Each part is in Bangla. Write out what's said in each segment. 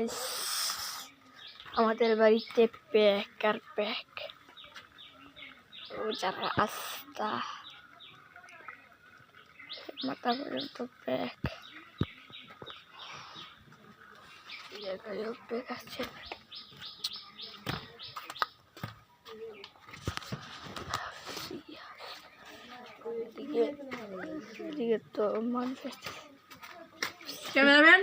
গাইস আমাদের বাড়িতে প্যাক আর প্যাক রোজার রাস্তা মাথা পর্যন্ত প্যাক জায়গায়ও প্যাক আছে এদিকে এদিকে তো মানুষ আছে ক্যামেরাম্যান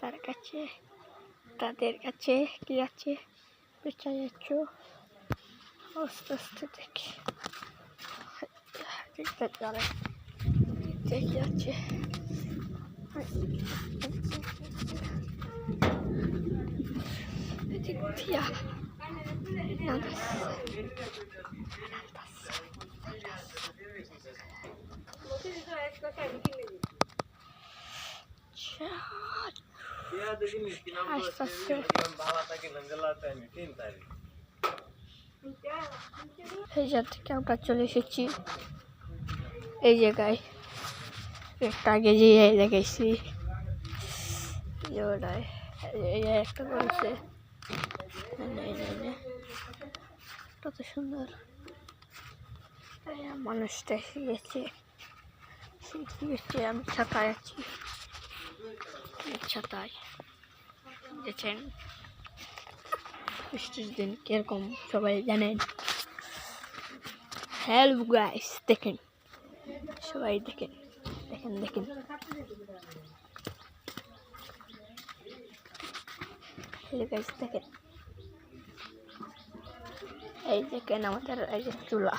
তার কাছে তাদের কাছে কি আছে পেঁচা যাচ্ছ আস্তে আস্তে দেখি দেখতে চলে দেখে আছে এদিক দিয়া নাদাস এই জায়গা থেকে আমরা চলে এসেছি। এই জায়গায় একটা আগে যে এই জায়গাটায় এই যে একটা করেছে। কত সুন্দর। মানুষটা গেছে। সে আমি ছাতায় আছি। এই ছাতায়। দেখছেন বৃষ্টির দিন কীরকম, সবাই জানেন। হ্যালো গাইস দেখেন, সবাই দেখেন দেখেন দেখেন। হ্যালো গাইস দেখেন। এই দেখেন আমাদের এই যে চুলা।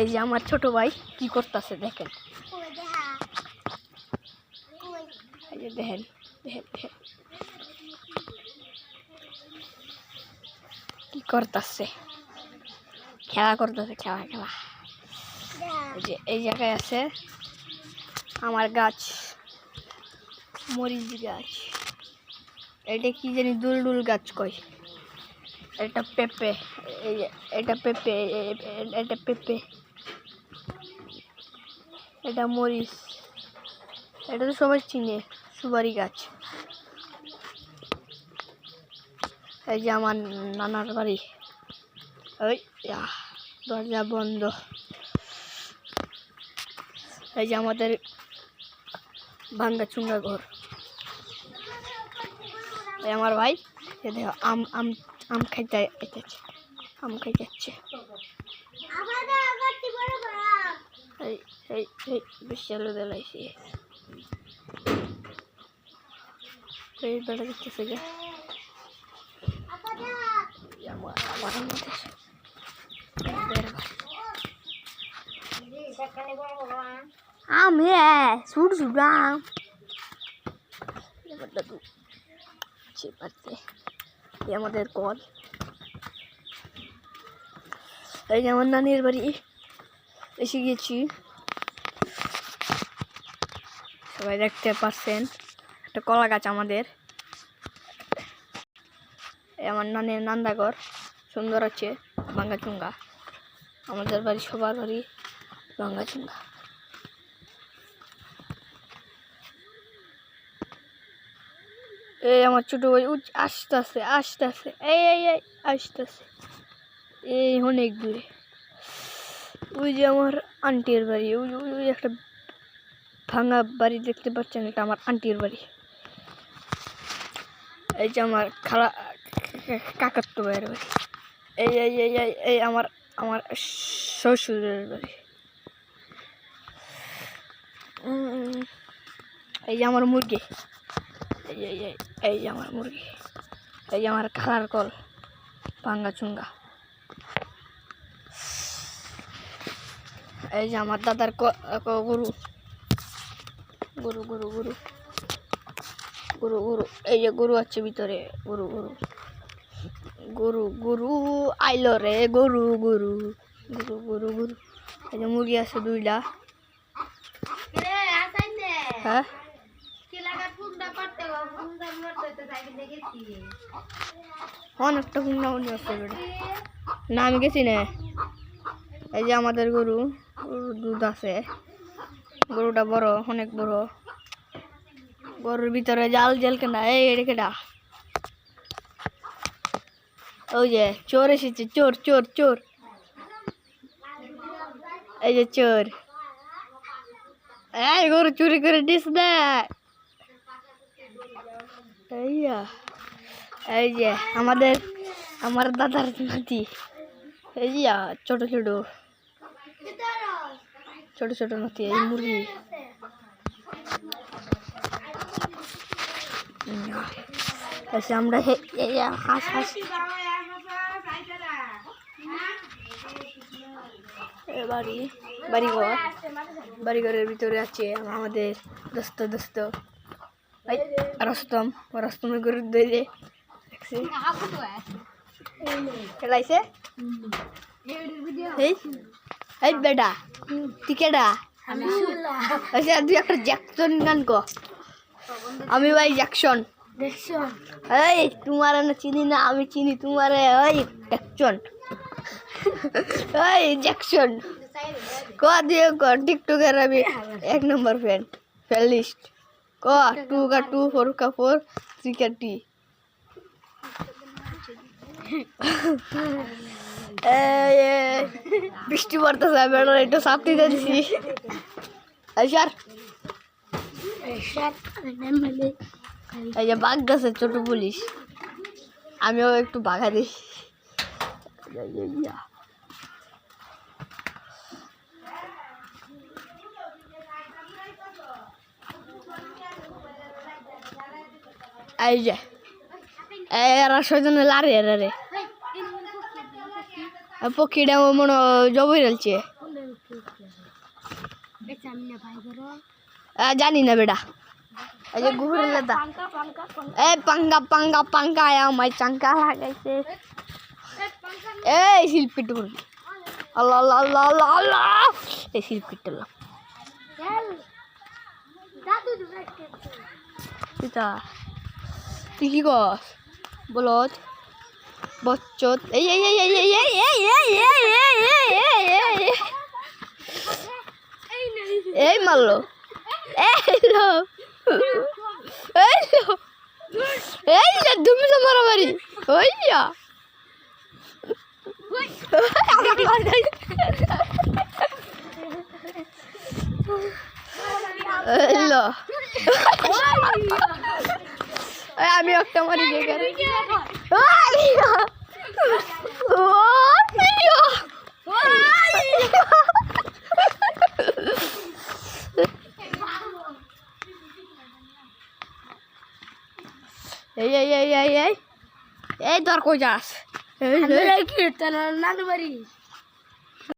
এই যে আমার ছোট ভাই কি করতেছে দেখেন। দেখেন কি করতেছে? খেলা করতেছে, খেলা খেলা। যে এই জায়গায় আছে আমার গাছ, মরিচ গাছ। এটা কি জানি দুলডুল গাছ কয়। এটা পেঁপে এটা পেঁপে এটা পেঁপে। এটা মরিচ। এটা তো সবাই চিনে, সুপারি গাছ। এই যে আমার নানার বাড়ি। ওই দরজা বন্ধ। এই যে আমাদের ভাঙ্গা চুঙ্গা ঘর আমার ভাই আম আম আম খাইতে আম খাই যাচ্ছে। বিশাল বেলাইছি এই বেলা দেখতেছে যে আমার। আম হ্যাঁ সুট সুট আম। চেপাতে এই আমাদের কল। এই যে আমার নানির বাড়ি। এসে গেছি। সবাই দেখতে পাচ্ছেন একটা কলা গাছ আমাদের। আমার নানির নান্দাঘর সুন্দর আছে, ভাঙ্গা চুঙ্গা। আমাদের বাড়ি, সবার বাড়ি ভাঙ্গা চুঙ্গা। এই আমার ছোট ভাই উচ, আসতেছে আসতেছে, এই এই এই, আসতেছে। এই অনেক দূরে। ওই যে আমার আন্টির বাড়ি, ওই ওই একটা ভাঙা বাড়ি দেখতে পাচ্ছেন, এটা আমার আন্টির বাড়ি। এই যে আমার খালা, কাকাত্ত ভাইয়ের বাড়ি। এই এই এই এই এই আমার আমার শ্বশুরের বাড়ি। এই যে আমার মুরগি। এই এই এই এই যে আমার মুরগি। এই আমার খালার কল ভাঙ্গা চুঙ্গা। এই যে আমার দাদার গরু। গরু গরু গরু। গরু গরু। এই যে গরু আছে ভিতরে গরু গরু। গরু গরু আইলো রে গরু গরু। গরু গরু গরু। এই যে মুরগি আছে দুইটা। হ্যাঁ? অনেকটা আছে বেটা না আমি গেছি না। এই যে আমাদের গরু দুধ আছে। গরুটা বড়, অনেক বড়। গরুর ভিতরে জাল জেল কেনা। এই, এটা কেটা ওই যে, চোর এসেছে। চোর চোর চোর। এই যে চোর। এই, গরু চুরি করে দিস না। এইয়া এই যে আমাদের, আমার দাদার নাতি। এই যে, ছোট ছোট। ছোট ছোট নাতি, এই মুরগি। এসে আমরা এই হাঁস হাঁস। বাড়ি, বাড়িঘর। বাড়িঘরের ভিতরে আছে আমাদের দোস্ত দোস্ত। রস্তমের গরুর দই যে দেখছি খেলাইছে এই এই বেটা তুই কেডা কো আমি ভাই জ্যাকসন এই তোমার না চিনি না আমি চিনি তোমার ওই জ্যাকসন ওই জ্যাকসন ক দিয়ে ক টিকটকের আমি এক নম্বর ফ্যান ফ্যান লিস্ট को टू का टू फोर का फोर थ्री का टी बिस्टी पड़ता रेट अशर अशर बाघ छोटू पुलिस আমিও একটু এই, যে এরা সজনে লারে এরা রে। পক্ষীটা মনে জবই রয়েছে জানি না বেটা। এই যে ঘুরে লেদা। এ পাঙ্গা পাঙ্গা পাঙ্গা আমায় চাঙ্কা লাগাইছে। এই শিল্পী আল্লাহ আল্লাহ আল্লাহ আল্লাহ আল্লাহ। এই শিল্পী তুই কি কর বলত বচ্চত এই এই এই এই এই এই এই এই এই এই এই এই এই এই মারলো এই তুমি তো মারামারি ওই যা এই লো এই আমি একটা মারি দেখে এই এই এই এই এই এই তোর কই যাস এই, এই, নানু বাড়ি